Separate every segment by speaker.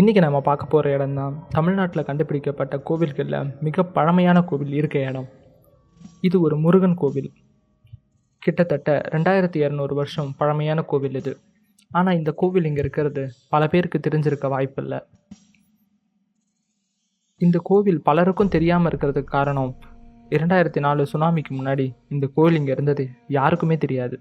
Speaker 1: இன்றைக்கி நம்ம பார்க்க போகிற இடம் தான் தமிழ்நாட்டில் கண்டுபிடிக்கப்பட்ட கோவில்களில் மிக பழமையான கோவில் இருக்க இடம். இது ஒரு முருகன் கோவில். கிட்டத்தட்ட ரெண்டாயிரத்தி இரநூறு வருஷம் பழமையான கோவில் இது. ஆனால் இந்த கோவில் இங்கே இருக்கிறது பல பேருக்கு தெரிஞ்சிருக்க வாய்ப்பில்லை. இந்த கோவில் பலருக்கும் தெரியாமல் இருக்கிறதுக்கு காரணம் இரண்டாயிரத்தி நாலு சுனாமிக்கு முன்னாடி இந்த கோவில் இங்கே இருந்தது யாருக்குமே தெரியாது.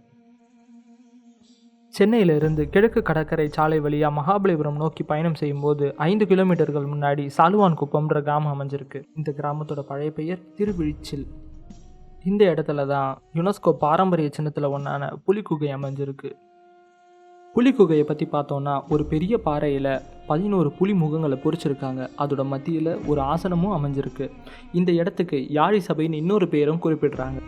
Speaker 1: சென்னையிலிருந்து கிழக்கு கடற்கரை சாலை வழியாக மகாபலிபுரம் நோக்கி பயணம் செய்யும்போது ஐந்து கிலோமீட்டர்கள் முன்னாடி சாலுவான் குப்பம்ன்ற கிராமம் அமைஞ்சிருக்கு. இந்த கிராமத்தோட பழைய பெயர் திருவிழிச்சில். இந்த இடத்துல தான் யுனெஸ்கோ பாரம்பரிய சின்னத்தில் ஒன்றான புலிக்குகை அமைஞ்சிருக்கு. புலிக்குகையை பற்றி பார்த்தோன்னா ஒரு பெரிய பாறையில் பதினோரு புலி முகங்களை பொறிச்சிருக்காங்க. அதோட மத்தியில் ஒரு ஆசனமும் அமைஞ்சிருக்கு. இந்த இடத்துக்கு யாழி சபைன்னு இன்னொரு பேரும் குறிப்பிடுறாங்க.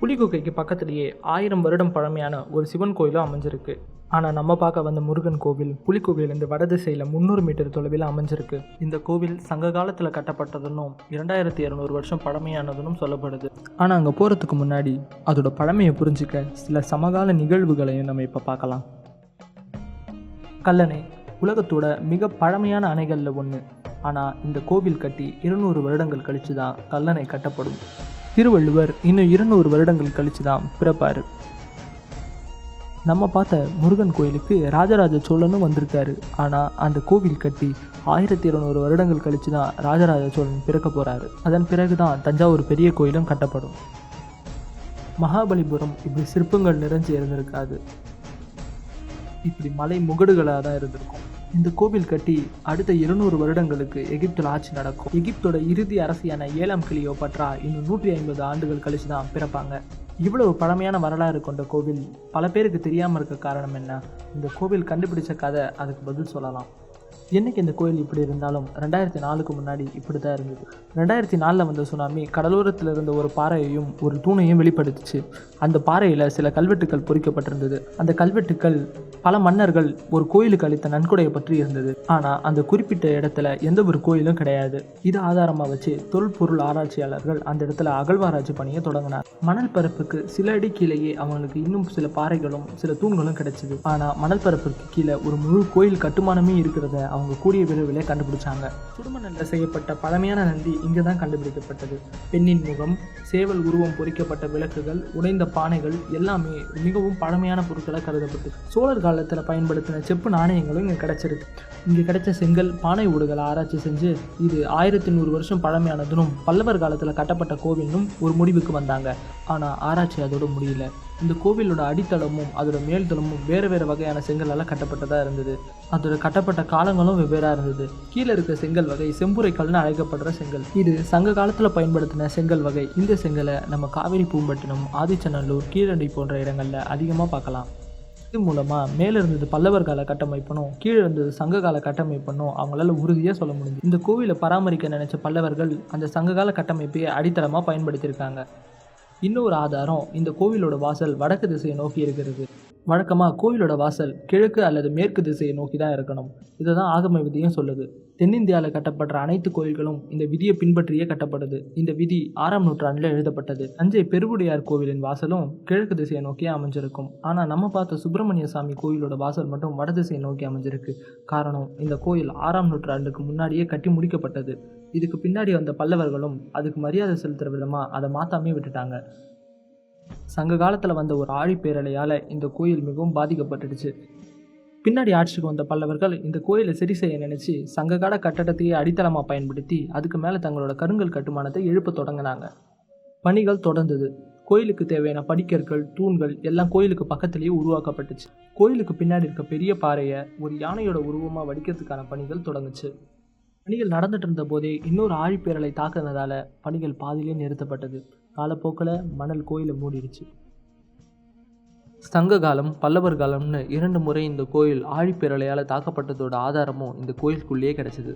Speaker 1: புலிகுகைக்கு பக்கத்துலேயே ஆயிரம் வருடம் பழமையான ஒரு சிவன் கோயிலும் அமைஞ்சிருக்கு. ஆனால் நம்ம பார்க்க வந்த முருகன் கோவில் புலிக்குகையிலேருந்து வடதிசையில் முந்நூறு மீட்டர் தொலைவில் அமைஞ்சிருக்கு. இந்த கோவில் சங்க காலத்தில் கட்டப்பட்டதுன்னும் இரண்டாயிரத்தி இரநூறு வருஷம் பழமையானதுன்னு சொல்லப்படுது. ஆனால் அங்கே போகிறதுக்கு முன்னாடி அதோட பழமையை புரிஞ்சிக்க சில சமகால நிகழ்வுகளையும் நம்ம இப்போ பார்க்கலாம். கல்லணை உலகத்தோட மிக பழமையான அணைகளில் ஒன்று ஆனால் இந்த கோவில் கட்டி இருநூறு வருடங்கள் கழித்து தான் கல்லணை கட்டப்படும். திருவள்ளுவர் இன்னும் இருநூறு வருடங்கள் கழித்து தான் பிறப்பார். நம்ம பார்த்த முருகன் கோயிலுக்கு ராஜராஜ சோழனும் வந்திருக்காரு. ஆனால் அந்த கோவில் கட்டி ஆயிரத்தி இருநூறு வருடங்கள் கழித்து தான் ராஜராஜ சோழன் பிறக்க போகிறாரு அதன் பிறகு தான் தஞ்சாவூர் பெரிய கோயிலும் கட்டப்படும். மகாபலிபுரம் இப்படி சிற்பங்கள் நிறைஞ்சு இருந்திருக்காது. இப்படி மலை முகடுகளாக தான் இருந்திருக்கும். இந்த கோவில் கட்டி அடுத்த இருநூறு வருடங்களுக்கு எகிப்தில் ஆட்சி நடக்கும். எகிப்தோட இறுதி அரசியான ஏழாம் கிளியோபட்ரா இன்னும் நூற்றி ஐம்பது ஆண்டுகள் கழிச்சு தான் பிறப்பாங்க. இவ்வளவு பழமையான வரலாறு கொண்ட கோவில் பல பேருக்கு தெரியாமல் இருக்க காரணம் என்ன? இந்த கோவில் கண்டுபிடிச்ச கதை அதுக்கு பதில் சொல்லலாம். என்னைக்கு இந்த கோயில் இப்படி இருந்தாலும் ரெண்டாயிரத்தி நாலுக்கு முன்னாடி இப்படி தான் இருந்தது. ரெண்டாயிரத்தி நாலில் வந்த சுனாமி கடலோரத்தில் இருந்த ஒரு பாறையையும் ஒரு தூணையும் வெளிப்படுத்துச்சு. அந்த பாறையில் சில கல்வெட்டுக்கள் பொறிக்கப்பட்டிருந்தது. அந்த கல்வெட்டுக்கள் பல மன்னர்கள் ஒரு கோயிலுக்கு அளித்த நன்கொடையை பற்றி இருந்தது. ஆனால் அந்த குறிப்பிட்ட இடத்துல எந்த ஒரு கோயிலும் கிடையாது. இது ஆதாரமாக வச்சு தொல்பொருள் ஆராய்ச்சியாளர்கள் அந்த இடத்துல அகழ்வாராய்ச்சி பணியை தொடங்கினார். மணல் பரப்புக்கு சில அடி கீழேயே அவங்களுக்கு இன்னும் சில பாறைகளும் சில தூண்களும் கிடைச்சிது. ஆனால் மணல் பரப்புக்கு கீழே ஒரு முழு கோயில் கட்டுமானமே இருக்கிறத அவங்க கூடிய விரைவிலே கண்டுபிடிச்சாங்க. சுடுமணல்ல செய்யப்பட்ட பழமையான நந்தி இங்கே தான் கண்டுபிடிக்கப்பட்டது. பெண்ணின் முகம் சேவல் உருவம் பொறிக்கப்பட்ட விளக்குகள் உடைந்த பானைகள் எல்லாமே மிகவும் பழமையான பொருட்களாக கருதப்பட்டது. சோழர்கள் காலத்தில் பயன்படுத்தின செப்பு நாணயங்களும் இங்கே கிடச்சிருக்கு. இங்கே கிடைச்ச செங்கல் பானை ஊடுகளை ஆராய்ச்சி செஞ்சு இது ஆயிரத்தி நூறு வருஷம் பழமையானதுனும் பல்லவர் காலத்தில் கட்டப்பட்ட கோவிலும் ஒரு முடிவுக்கு வந்தாங்க. ஆனால் ஆராய்ச்சி அதோட முடியல. இந்த கோவிலோட அடித்தளமும் அதோட மேல்தளமும் வேறு வேறு வகையான செங்கலால் கட்டப்பட்டதாக இருந்தது. அதோட கட்டப்பட்ட காலங்களும் வெவ்வேறாக இருந்தது. கீழே இருக்க செங்கல் வகை செம்புரை கல்னு அழைக்கப்படுற செங்கல். இது சங்க காலத்தில் பயன்படுத்தின செங்கல் வகை. இந்த செங்கலை நம்ம காவிரி பூம்பட்டினம் ஆதிச்சநல்லூர் கீழடி போன்ற இடங்களில் அதிகமாக பார்க்கலாம். இது மூலமாக மேலே இருந்தது பல்லவர் கால கட்டமைப்பனும் கீழே இருந்தது சங்க கால கட்டமைப்பனும் அவங்களால உறுதியாக சொல்ல முடியும் இந்த கோவிலை பராமரிக்க நினைச்ச பல்லவர்கள் அந்த சங்ககால கட்டமைப்பை அடித்தளமாக பயன்படுத்தியிருக்காங்க. இன்னொரு ஆதாரம் இந்த கோவிலோட வாசல் வடக்கு திசையை நோக்கி இருக்கிறது. வழக்கமாக கோவிலோட வாசல் கிழக்கு அல்லது மேற்கு திசையை நோக்கி தான் இருக்கணும். இதை தான் ஆகம விதியும் சொல்லுது. தென்னிந்தியாவில் கட்டப்படுற அனைத்து கோயில்களும் இந்த விதியை பின்பற்றியே கட்டப்படுது. இந்த விதி ஆறாம் நூற்றாண்டில் எழுதப்பட்டது. தஞ்சை பெருவுடையார் கோவிலின் வாசலும் கிழக்கு திசையை நோக்கியே அமைஞ்சிருக்கும். ஆனால் நம்ம பார்த்த சுப்பிரமணிய சாமி கோயிலோட வாசல் மட்டும் வட திசையை நோக்கி அமைஞ்சிருக்கு. காரணம் இந்த கோயில் ஆறாம் நூற்றாண்டுக்கு முன்னாடியே கட்டி முடிக்கப்பட்டது. இதுக்கு பின்னாடி வந்த பல்லவர்களும் அதுக்கு மரியாதை செலுத்துகிற விதமாக அதை மாற்றாமே விட்டுட்டாங்க. சங்க காலத்தில் வந்த ஒரு ஆழிப்பேரலையால் இந்த கோயில் மிகவும் பாதிக்கப்பட்டுடுச்சு. பின்னாடி ஆட்சிக்கு வந்த பல்லவர்கள் இந்த கோயிலை சரி செய்ய நினைச்சு சங்ககால கட்டடத்தையே அடித்தளமாக பயன்படுத்தி அதுக்கு மேலே தங்களோட கருங்கல் கட்டுமானத்தை எழுப்ப தொடங்கினாங்க. பணிகள் தொடர்ந்தது. கோயிலுக்கு தேவையான படிக்கற்கள் தூண்கள் எல்லாம் கோயிலுக்கு பக்கத்திலேயே உருவாக்கப்பட்டுச்சு. கோயிலுக்கு பின்னாடி இருக்க பெரிய பாறையை ஒரு யானையோட உருவமாக வடிக்கிறதுக்கான பணிகள் தொடங்குச்சு. பணிகள் நடந்துட்டு இருந்த போதே இன்னொரு ஆழிப்பேரலை தாக்குனதால பணிகள் பாதியிலே நிறுத்தப்பட்டது. காலப்போக்கில் மணல் கோயிலை மூடிடுச்சு. சங்க காலம் பல்லவர் காலம்னு இரண்டு முறை இந்த கோயில் ஆழிப்பேரலையால் தாக்கப்பட்டதோட ஆதாரமும் இந்த கோயிலுக்குள்ளேயே கிடச்சிது.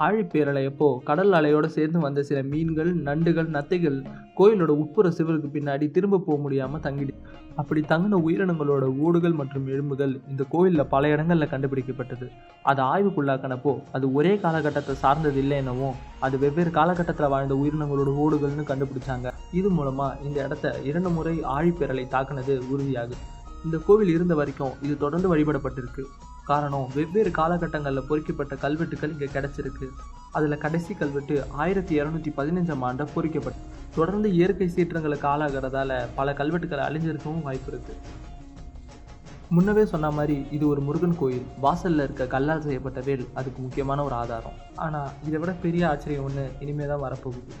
Speaker 1: ஆழிப்பேரலையப்போ கடல் அலையோடு சேர்ந்து வந்த சில மீன்கள் நண்டுகள் நத்தைகள் கோயிலோட உட்புற சிவருக்கு பின்னாடி திரும்ப போக முடியாமல் தங்கிடு. அப்படி தங்கின உயிரினங்களோட ஓடுகள் மற்றும் எலும்புகள் இந்த கோயிலில் பல இடங்களில் கண்டுபிடிக்கப்பட்டது. அதை ஆய்வுக்குள்ளாக்கினப்போ அது ஒரே காலகட்டத்தை சார்ந்தது இல்லை என்னவோ அது வெவ்வேறு காலகட்டத்தில் வாழ்ந்த உயிரினங்களோட ஓடுகள்னு கண்டுபிடிச்சாங்க. இது மூலமாக இந்த இடத்த இரண்டு முறை ஆழிப்பேரலை தாக்குனது உறுதியாகுது. இந்த கோவில் இருந்த வரைக்கும் இது தொடர்ந்து வழிபடப்பட்டிருக்கு. காரணம் வெவ்வேறு காலகட்டங்களில் பொறிக்கப்பட்ட கல்வெட்டுகள் இங்கே கிடைச்சிருக்கு. அதில் கடைசி கல்வெட்டு ஆயிரத்தி இரநூத்தி பதினஞ்சாம் ஆண்டு பொறிக்கப்பட்டு தொடர்ந்து இயற்கை சீற்றங்களுக்கு ஆளாகிறதால பல கல்வெட்டுகள் அழிஞ்சிருக்கவும் வாய்ப்பு இருக்கு. முன்னவே சொன்ன மாதிரி இது ஒரு முருகன் கோயில். வாசல்ல இருக்க கல்லால் செய்யப்பட்ட வேல் அதுக்கு முக்கியமான ஒரு ஆதாரம். ஆனால் இதை விட பெரிய ஆச்சரியம் ஒன்று இனிமேல் தான் வரப்போகுது.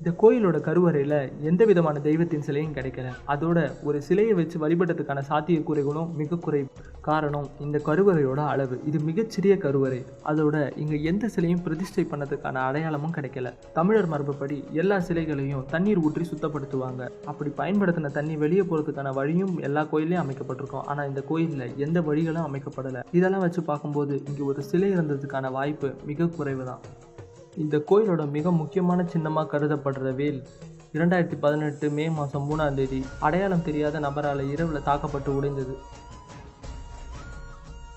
Speaker 1: இந்த கோயிலோட கருவறையில் எந்த விதமான தெய்வத்தின் சிலையும் கிடைக்கல. அதோட ஒரு சிலையை வச்சு வழிபட்டதுக்கான சாத்தியக்கூறுகளும் மிக குறைவு. காரணம் இந்த கருவறையோட அளவு. இது மிகச்சிறிய கருவறை. அதோட இங்கே எந்த சிலையும் பிரதிஷ்டை பண்ணதுக்கான அடையாளமும் கிடைக்கல. தமிழர் மரபுப்படி எல்லா சிலைகளையும் தண்ணீர் ஊற்றி சுத்தப்படுத்துவாங்க. அப்படி பயன்படுத்தின தண்ணி வெளியே போகிறதுக்கான வழியும் எல்லா கோயிலையும் அமைக்கப்பட்டிருக்கும். ஆனால் இந்த கோயிலில் எந்த வழிகளும் அமைக்கப்படலை. இதெல்லாம் வச்சு பார்க்கும்போது இங்கே ஒரு சிலை இருந்ததுக்கான வாய்ப்பு மிக குறைவு தான் இந்த கோயிலோட மிக முக்கியமான சின்னமாக கருதப்படுற வேல் இரண்டாயிரத்தி பதினெட்டு மே மாதம் மூணாம் தேதி அடையாளம் தெரியாத நபரால் இரவில் தாக்கப்பட்டு உடைந்தது.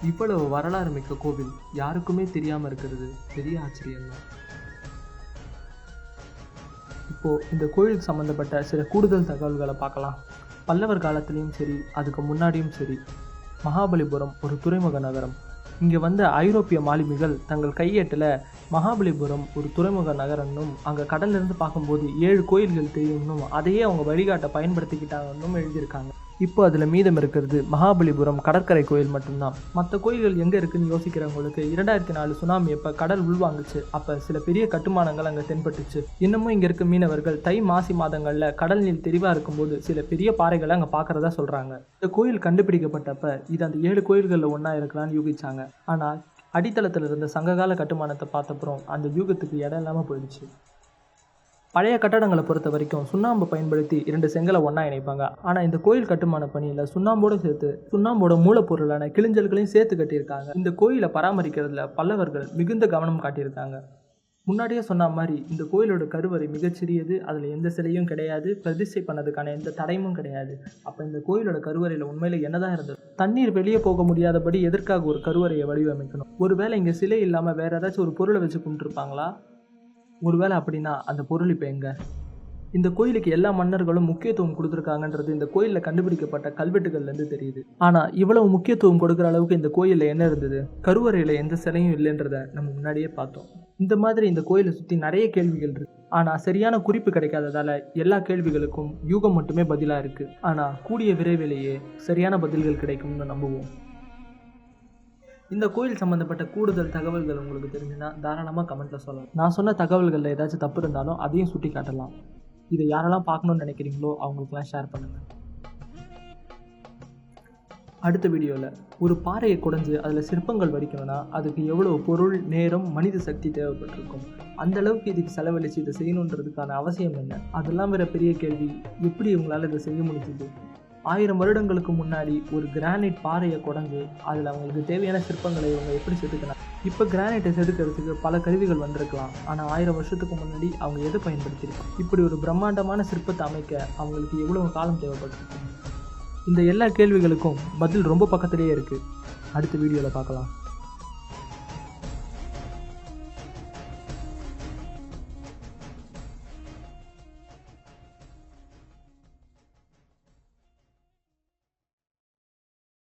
Speaker 1: இவ்வளவு வரலாறு மிக்க கோவில் யாருக்குமே தெரியாமல் இருக்கிறது. பெரிய ஆச்சரியம் தான். இப்போ இந்த கோயிலுக்கு சம்மந்தப்பட்ட சில கூடுதல் தகவல்களை பார்க்கலாம். பல்லவர் காலத்துலேயும் சரி அதுக்கு முன்னாடியும் சரி மகாபலிபுரம் ஒரு துறைமுக நகரம். இங்கே வந்த ஐரோப்பிய மாலுமிகள் தங்கள் கையேட்டில் மகாபலிபுரம் ஒரு துறைமுக நகரம்னும் அங்கே கடல்லிருந்து பார்க்கும்போது ஏழு கோயில்கள் தெரியும்னும் அதையே அவங்க வழிகாட்ட பயன்படுத்திக்கிட்டாங்கன்னும் எழுதியிருக்காங்க. இப்போ அதில் மீதம் இருக்கிறது மகாபலிபுரம் கடற்கரை கோயில் மட்டும்தான். மற்ற கோயில்கள் எங்கே இருக்குன்னு யோசிக்கிறவங்களுக்கு இரண்டாயிரத்தி நாலு சுனாமி அப்போ கடல் உள்வாங்குச்சு. அப்போ சில பெரிய கட்டுமானங்கள் அங்கே தென்பட்டுச்சு. இன்னமும் இங்கே இருக்க மீனவர்கள் தை மாசி மாதங்களில் கடல் நீர் தெளிவாக இருக்கும்போது சில பெரிய பாறைகளை அங்கே பார்க்குறதா சொல்கிறாங்க இந்த கோயில் கண்டுபிடிக்கப்பட்டப்ப இது அந்த ஏழு கோயில்களில் ஒன்றா இருக்கலாம்னு யூகிச்சாங்க. ஆனால் அடித்தளத்தில் இருந்த சங்ககால கட்டுமானத்தை பார்த்தப்புறம் அந்த யூகத்துக்கு இடம் இல்லாமல் போயிடுச்சு. பழைய கட்டடங்களை பொறுத்த வரைக்கும் சுண்ணாம்பு பயன்படுத்தி இரண்டு செங்கலை ஒன்றா இணைப்பாங்க. ஆனால் இந்த கோயில் கட்டுமான பணியில் சுண்ணாம்போடு சேர்த்து சுண்ணாம்போட மூலப்பொருளான கிளிஞ்சல்களையும் சேர்த்து கட்டியிருக்காங்க. இந்த கோயிலை பராமரிக்கிறதுல பல்லவர்கள் மிகுந்த கவனம் காட்டியிருக்காங்க. முன்னாடியே சொன்ன மாதிரி இந்த கோயிலோட கருவறை மிகச்சிறியது அதில் எந்த சிலையும் கிடையாது பிரதிஷ்டை பண்ணதுக்கான எந்த தடையும் கிடையாது. அப்போ இந்த கோயிலோட கருவறையில் உண்மையில் என்னதான் இருந்தது? தண்ணீர் வெளியே போக முடியாதபடி எதற்காக ஒரு கருவறையை வடிவமைக்கணும்? ஒருவேளை இங்கே சிலை இல்லாமல் வேற ஏதாச்சும் ஒரு பொருளை வச்சு கும்பிட்டுருப்பாங்களா? ஒருவேளை அப்படின்னா அந்த பொருள் இப்போ எங்க? இந்த கோயிலுக்கு எல்லா மன்னர்களும் முக்கியத்துவம் கொடுத்துருக்காங்கன்றது இந்த கோயிலில் கண்டுபிடிக்கப்பட்ட கல்வெட்டுகள்லேருந்து தெரியுது. ஆனால் இவ்வளவு முக்கியத்துவம் கொடுக்குற அளவுக்கு இந்த கோயிலில் என்ன இருந்தது? கருவறையில் எந்த சிலையும் இல்லைன்றத நம்ம முன்னாடியே பார்த்தோம். இந்த மாதிரி இந்த கோயிலை சுற்றி நிறைய கேள்விகள் இருக்கு. ஆனால் சரியான குறிப்பு கிடைக்காததால எல்லா கேள்விகளுக்கும் யூகம் மட்டுமே பதிலாக இருக்குது ஆனால் கூடிய விரைவிலேயே சரியான பதில்கள் கிடைக்கும்னு நம்புவோம். இந்த கோயில் சம்மந்தப்பட்ட கூடுதல் தகவல்கள் உங்களுக்கு தெரிஞ்சுன்னா தாராளமாக கமெண்ட்டில் சொல்லலாம். நான் சொன்ன தகவல்களில் ஏதாச்சும் தப்பு இருந்தாலும் அதையும் சுட்டி காட்டலாம். இதை யாரெல்லாம் பார்க்கணும்னு நினைக்கிறீங்களோ அவங்களுக்குலாம் ஷேர் பண்ணுங்கள் அடுத்த வீடியோவில் ஒரு பாறையை குடைஞ்சு அதில் சிற்பங்கள் வடிக்கணும்னா அதுக்கு எவ்வளோ பொருள் நேரம் மனித சக்தி தேவைப்பட்டிருக்கும்? அந்த அளவுக்கு இதுக்கு செலவழித்து இதை செய்யணுன்றதுக்கான அவசியம் என்ன? அதெல்லாம் வேற பெரிய கேள்வி. எப்படி இவங்களால இதை செய்ய முடிஞ்சது? ஆயிரம் வருடங்களுக்கு முன்னாடி ஒரு கிரானைட் பாறையை குடஞ்சு அதில் அவங்களுக்கு தேவையான சிற்பங்களை இவங்க எப்படி செதுக்கினாங்க? இப்போ கிரானைட்டை செதுக்கிறதுக்கு பல கருவிகள் வந்திருக்கலாம். ஆனால் ஆயிரம் வருஷத்துக்கு முன்னாடி அவங்க எதை பயன்படுத்தியிருக்காங்க இப்படி ஒரு பிரம்மாண்டமான சிற்பத்தை அமைக்க அவங்களுக்கு எவ்வளவு காலம் தேவைப்பட்டிருக்கும் இந்த எல்லா கேள்விகளுக்கும் பதில் ரொம்ப பக்கத்துலேயே இருக்குது அடுத்த வீடியோவில் பார்க்கலாம்.